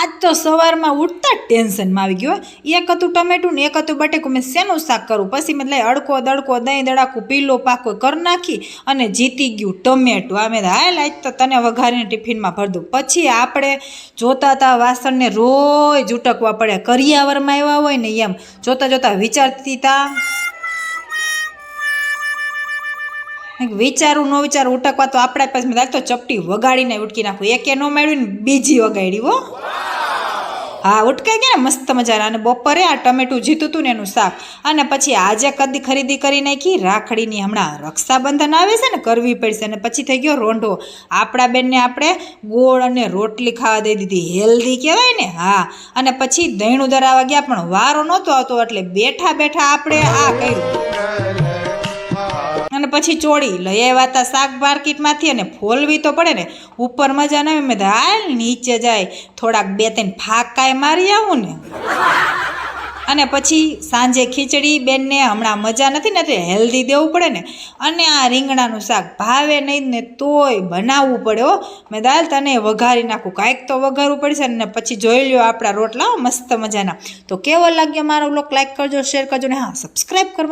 આજ તો સવારમાં ઉઠતા જ ટેન્શનમાં આવી ગયો. એક હતું ટમેટું ને એક હતું બટેકું. મેં શેનું શાક કરું? પછી મતલબ અડકો દડકો દહીં દડાકું પીલો પાકો કરી નાખી અને જીતી ગયું ટમેટું. આ મેં હાલ આજ તો તને વઘારીને ટિફિનમાં ભર દઉં. પછી આપણે જોતા હતા વાસણને રોજ ઉટકવા પડે કરિયાવરમાં આવ્યા હોય ને એમ. જોતા જોતા વિચારતી હતા વિચારું, ન વિચારું, ઉટકવા તો આપણા પાસે મેં તો ચપટી વગાડીને ઉટકી નાખું. એકે ન મેળવી ને બીજી વગાડી હો. હા, ઉટકાઈ ગયા ને મસ્ત મજાના. અને બપોરે આ ટમેટું જીતું હતું ને એનું શાક. અને પછી આજે કદી ખરીદી કરી નાખી. રાખડીની હમણાં રક્ષાબંધન આવે છે ને, કરવી પડશે. અને પછી થઈ ગયો રોંઢો. આપણા બેનને આપણે ગોળ અને રોટલી ખાવા દઈ દીધી. હેલ્ધી કહેવાય ને? હા. અને પછી દહીણું ધરાવા ગયા, પણ વારો નહોતો આવતો. એટલે બેઠા બેઠા આપણે આ કર્યું. પછી ચોળી લઈ આવ્યા હતા શાક માર્કેટમાંથી અને ફોલવી તો પડે ને, ઉપર મજા ના મેં હાલ નીચે જાય, થોડાક બે ત્રણ ફાકાય મારી આવું ને. અને પછી સાંજે ખીચડી બેનને હમણાં મજા નથી ને તે હેલ્ધી દેવું પડે ને. અને આ રીંગણાનું શાક ભાવે નહીં ને તોય બનાવવું પડે હો. મેં દાલ તને વઘારી નાખું. કાંઈક તો વઘારવું પડશે ને, પછી જોઈ લ્યો આપણા રોટલા મસ્ત મજાના. તો કેવો લાગ્યો મારો બ્લોગ લાઈક કરજો શેર કરજો ને, હા સબસ્ક્રાઈબ કરવા